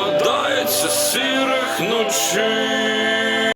складається сірих ночей.